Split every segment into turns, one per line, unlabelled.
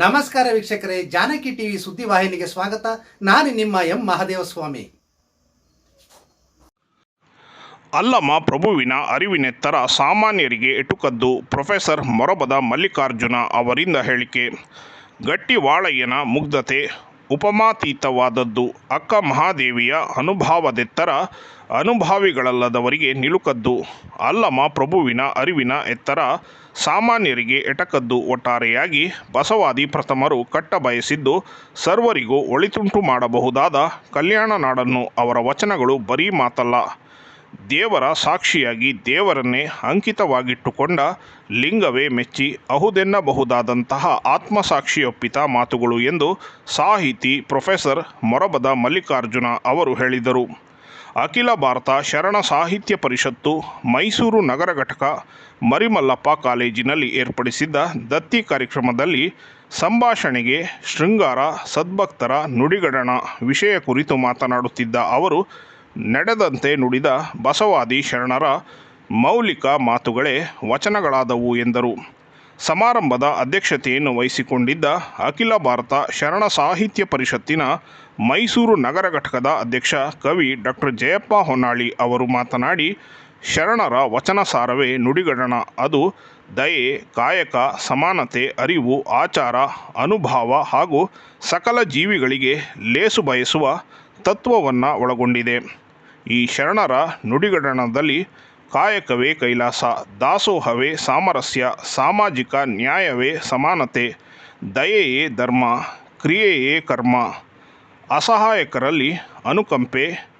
ನಮಸ್ಕಾರ ವೀಕ್ಷಕರೇ, ಜಾನಕಿ ಟಿವಿ ಸುದ್ದಿವಾಹಿನಿಗೆ ಸ್ವಾಗತ. ನಾನು ನಿಮ್ಮ ಎಂ ಮಹಾದೇವಸ್ವಾಮಿ.
ಅಲ್ಲಮ ಪ್ರಭುವಿನ ಅರಿವಿನೆತ್ತರ ಸಾಮಾನ್ಯರಿಗೆ ಎಟುಕದ್ದು ಪ್ರೊಫೆಸರ್ ಮೊರಬದ ಮಲ್ಲಿಕಾರ್ಜುನ ಅವರಿಂದ ಹೇಳಿಕೆ. ಗಟ್ಟಿವಾಳಯ್ಯನ ಮುಗ್ಧತೆ ಉಪಮಾತೀತವಾದದ್ದು. ಅಕ್ಕ ಮಹಾದೇವಿಯ ಅನುಭಾವದೆತ್ತರ ಅನುಭಾವಿಗಳಲ್ಲದವರಿಗೆ ನಿಲುಕದ್ದು. ಅಲ್ಲಮ ಪ್ರಭುವಿನ ಅರಿವಿನ ಎತ್ತರ ಸಾಮಾನ್ಯರಿಗೆ ಎಟಕದ್ದು. ಒಟ್ಟಾರೆಯಾಗಿ ಬಸವಾದಿ ಪ್ರಥಮರು ಕಟ್ಟ ಬಯಸಿದ್ದು ಸರ್ವರಿಗೂ ಒಳಿತುಂಟು ಮಾಡಬಹುದಾದ ಕಲ್ಯಾಣ ನಾಡನ್ನು ಅವರ ವಚನಗಳು ಬರೀ ಮಾತಲ್ಲ. ದೇವರ ಸಾಕ್ಷಿಯಾಗಿ ದೇವರನ್ನೇ ಅಂಕಿತವಾಗಿಟ್ಟುಕೊಂಡ ಲಿಂಗವೇ ಮೆಚ್ಚಿ ಅಹುದೆನ್ನಬಹುದಾದಂತಹ ಆತ್ಮಸಾಕ್ಷಿಯೊಪ್ಪಿತ ಮಾತುಗಳು ಎಂದು ಸಾಹಿತಿ ಪ್ರೊಫೆಸರ್ ಮೊರಬದ ಮಲ್ಲಿಕಾರ್ಜುನ ಅವರು ಹೇಳಿದರು. ಅಖಿಲ ಭಾರತ ಶರಣ ಸಾಹಿತ್ಯ ಪರಿಷತ್ತು ಮೈಸೂರು ನಗರ ಘಟಕ ಮರಿಮಲ್ಲಪ್ಪ ಕಾಲೇಜಿನಲ್ಲಿ ಏರ್ಪಡಿಸಿದ್ದ ದತ್ತಿ ಕಾರ್ಯಕ್ರಮದಲ್ಲಿ ಸಂಭಾಷಣೆಗೆ ಶೃಂಗಾರ, ಸದ್ಭಕ್ತರ ನುಡಿಗಡಣ ವಿಷಯ ಕುರಿತು ಮಾತನಾಡುತ್ತಿದ್ದ ಅವರು ನಡೆದಂತೆ ನುಡಿದ ಬಸವಾದಿ ಶರಣರ ಮೌಲಿಕ ಮಾತುಗಳೇ ವಚನಗಳಾದವು ಎಂದರು. ಸಮಾರಂಭದ ಅಧ್ಯಕ್ಷತೆಯನ್ನು ವಹಿಸಿಕೊಂಡಿದ್ದ ಅಖಿಲ ಭಾರತ ಶರಣ ಸಾಹಿತ್ಯ ಪರಿಷತ್ತಿನ ಮೈಸೂರು ನಗರ ಘಟಕದ ಅಧ್ಯಕ್ಷ ಕವಿ ಡಾಕ್ಟರ್ ಜಯಪ್ಪ ಹೊನ್ನಾಳಿ ಅವರು ಮಾತನಾಡಿ, ಶರಣರ ವಚನ ಸಾರವೇ ನುಡಿಗಡಣ ಅದು ದಯೆ, ಕಾಯಕ, ಸಮಾನತೆ, ಅರಿವು, ಆಚಾರ, ಅನುಭಾವ ಹಾಗೂ ಸಕಲ ಜೀವಿಗಳಿಗೆ ಲೇಸು ಬಯಸುವ ತತ್ವವನ್ನು ಒಳಗೊಂಡಿದೆ. ಈ ಶರಣರ ನುಡಿಗಡಣದಲ್ಲಿ ಕಾಯಕವೇ ಕೈಲಾಸ, ದಾಸೋಹವೇ ಸಾಮರಸ್ಯ, ಸಾಮಾಜಿಕ ನ್ಯಾಯವೇ ಸಮಾನತೆ, ದಯೆಯೇ ಧರ್ಮ, ಕ್ರಿಯೆಯೇ ಕರ್ಮ. ಅಸಹಾಯಕರಲ್ಲಿ ಅನುಕಂಪೆ,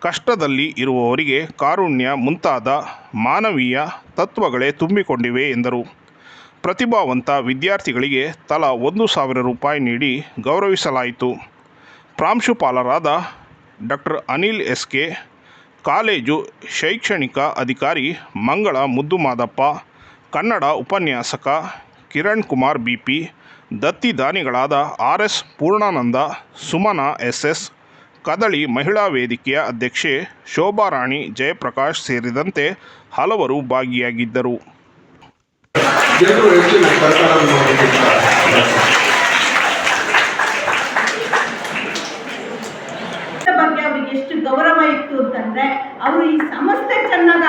ಕಷ್ಟದಲ್ಲಿ ಇರುವವರಿಗೆ ಕಾರುಣ್ಯ ಮುಂತಾದ ಮಾನವೀಯ ತತ್ವಗಳೇ ತುಂಬಿಕೊಂಡಿವೆ ಎಂದರು. ಪ್ರತಿಭಾವಂತ ವಿದ್ಯಾರ್ಥಿಗಳಿಗೆ ತಲಾ ಒಂದು ಸಾವಿರ ರೂಪಾಯಿ ನೀಡಿ ಗೌರವಿಸಲಾಯಿತು. ಪ್ರಾಂಶುಪಾಲರಾದ doctor Anil S K college ಶೈಕ್ಷಣಿಕ ಅಧಿಕಾರಿ ಮಂಗಳ ಮುದ್ದುಮಾದಪ್ಪ, ಕನ್ನಡ ಉಪನ್ಯಾಸಕ ಕಿರಣ್ ಕುಮಾರ್ ಬಿ ಪಿ ದತ್ತಿ ದಾನಿಗಳಾದ R S Purnananda, Suman S S Kadali ಮಹಿಳಾ ವೇದಿಕೆಯ ಅಧ್ಯಕ್ಷೆ ಶೋಭಾರಾಣಿ ಜಯಪ್ರಕಾಶ್ ಸೇರಿದಂತೆ ಹಲವರು ಭಾಗಿಯಾಗಿದ್ದರು.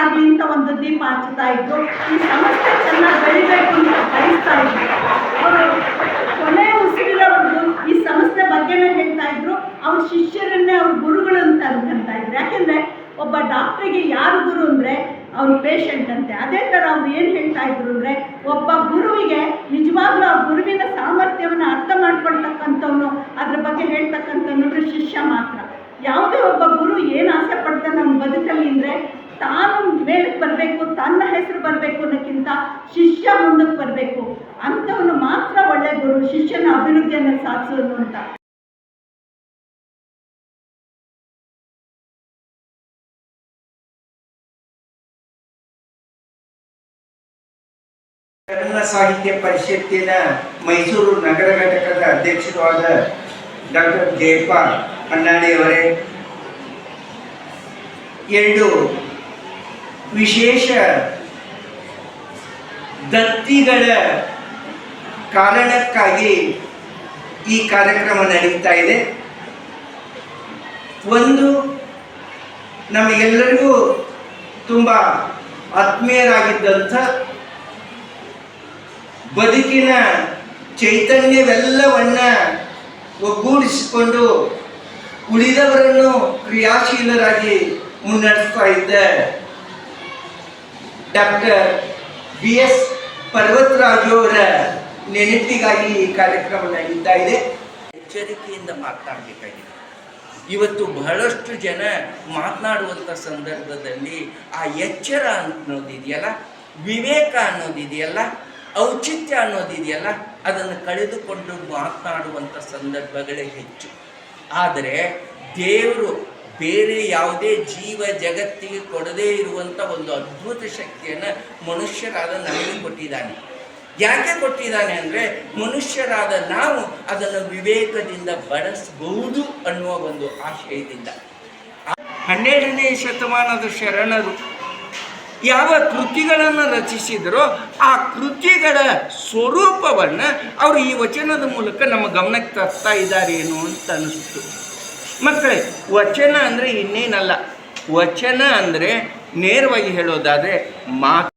ಅಂತ ಒಂದು ದೀಪ ಹಚ್ಚುತ್ತಾ ಇದ್ರು. ಈ ಸಂಸ್ಥೆ ಚೆನ್ನಾಗಿ ಬೆಳಿಬೇಕು ಅಂತ ಬಯಸ್ತಾ ಇದ್ರು. ಅವರು ಕೊನೆ ಉಸಿರಿರೋವರೆಗೂ ಈ ಸಂಸ್ಥೆ ಬಗ್ಗೆನೇ ಹೇಳ್ತಾ ಇದ್ರು. ಅವ್ರ ಶಿಷ್ಯರನ್ನೇ ಅವ್ರ ಗುರುಗಳು ಅಂತ ಅನ್ಕೊಂತ ಇದ್ರು. ಯಾಕೆಂದ್ರೆ ಒಬ್ಬ ಡಾಕ್ಟ್ರಿಗೆ ಯಾರು ಗುರು ಅಂದ್ರೆ ಅವ್ರ ಪೇಷಂಟ್ ಅಂತೆ. ಅದೇ ಥರ ಅವ್ರು ಏನು ಹೇಳ್ತಾ ಇದ್ರು ಅಂದ್ರೆ ಒಬ್ಬ ಗುರುವಿಗೆ ನಿಜವಾಗ್ಲೂ ಆ ಗುರುವಿನ ಸಾಮರ್ಥ್ಯವನ್ನು ಅರ್ಥ ಮಾಡ್ಕೊಳ್ತಕ್ಕಂಥವ್ನು, ಅದ್ರ ಬಗ್ಗೆ ಹೇಳ್ತಕ್ಕಂಥವ್ನು ಶಿಷ್ಯ ಮಾತ್ರ. ಯಾವುದೇ ಒಬ್ಬ ಗುರು ಏನು ಆಸೆ ಪಡ್ತಾನೆ ನಮ್ಮ ಬದುಕಲ್ಲಿ ಅಂದರೆ ತಾನು ಮೇಲಕ್ಕೆ ಬರಬೇಕು, ತನ್ನ ಹೆಸರು ಬರಬೇಕು ಅನ್ನೋಕ್ಕಿಂತ ಶಿಷ್ಯ ಮುಂದಕ್ಕೆ ಬರಬೇಕು. ಅಂಥವನು ಮಾತ್ರ ಒಳ್ಳೆ ಗುರು, ಶಿಷ್ಯನ ಅಭಿವೃದ್ಧಿಯನ್ನು ಸಾಧಿಸೋದು ಅಂತ.
ಕನ್ನಡ ಸಾಹಿತ್ಯ ಪರಿಷತ್ತಿನ ಮೈಸೂರು ನಗರ ಘಟಕದ ಅಧ್ಯಕ್ಷರು ಆದ ಡಾಕ್ಟರ್ ಜಯಪ್ಪ ಅಣ್ಣಾಡಿಯವರೇ ಎರಡು ವಿಶೇಷ ದತ್ತಿಗಳ ಕಾರಣಕ್ಕಾಗಿ ಈ ಕಾರ್ಯಕ್ರಮ ನಡೀತಾ ಇದೆ. ಒಂದು, ನಮಗೆಲ್ಲರಿಗೂ ತುಂಬ ಆತ್ಮೀಯರಾಗಿದ್ದಂಥ ಬದುಕಿನ ಚೈತನ್ಯವೆಲ್ಲವನ್ನ ಒಗ್ಗೂಡಿಸಿಕೊಂಡು ಉಳಿದವರನ್ನು ಕ್ರಿಯಾಶೀಲರಾಗಿ ಮುನ್ನಡೆಸ್ತಾ ಇದ್ದ ಡಾಕ್ಟರ್ ಬಿ ಎಸ್ ಪರ್ವತರಾಜು ಅವರ ನೆನಪಿಗಾಗಿ ಈ ಕಾರ್ಯಕ್ರಮ ನಡೀತಾ ಇದೆ. ಎಚ್ಚರಿಕೆಯಿಂದ ಮಾತನಾಡಬೇಕಾಗಿದೆ ಇವತ್ತು ಬಹಳಷ್ಟು ಜನ ಮಾತನಾಡುವಂಥ ಸಂದರ್ಭದಲ್ಲಿ ಆ ಎಚ್ಚರ ಅನ್ನೋದಿದೆಯಲ್ಲ ವಿವೇಕ ಅನ್ನೋದಿದೆಯಲ್ಲ ಔಚಿತ್ಯ ಅನ್ನೋದಿದೆಯಲ್ಲ ಅದನ್ನು ಕಳೆದುಕೊಂಡು ಮಾತನಾಡುವಂಥ ಸಂದರ್ಭಗಳೇ ಹೆಚ್ಚು. ಆದರೆ ದೇವರು ಬೇರೆ ಯಾವುದೇ ಜೀವ ಜಗತ್ತಿಗೆ ಕೊಡದೇ ಇರುವಂಥ ಒಂದು ಅದ್ಭುತ ಶಕ್ತಿಯನ್ನು ಮನುಷ್ಯರಾದ ನಮಗೆ ಕೊಟ್ಟಿದ್ದಾನೆ. ಯಾಕೆ ಕೊಟ್ಟಿದ್ದಾನೆ ಅಂದರೆ ಮನುಷ್ಯರಾದ ನಾವು ಅದನ್ನು ವಿವೇಕದಿಂದ ಬಳಸಬಹುದು ಅನ್ನುವ ಒಂದು ಆಶಯದಿಂದ ಹನ್ನೆರಡನೇ ಶತಮಾನದ ಶರಣರು ಯಾವ ಕೃತಿಗಳನ್ನು ರಚಿಸಿದರೋ ಆ ಕೃತಿಗಳ ಸ್ವರೂಪವನ್ನು ಅವರು ಈ ವಚನದ ಮೂಲಕ ನಮ್ಮ ಗಮನಕ್ಕೆ ತರ್ತಾ ಏನು ಅಂತ ಅನಿಸ್ತು. ಮಕ್ಕಳೇ ವಚನ ಅಂದರೆ ಇನ್ನೇನಲ್ಲ. ವಚನ ಅಂದರೆ ನೇರವಾಗಿ ಹೇಳೋದಾದರೆ ಮಾತು.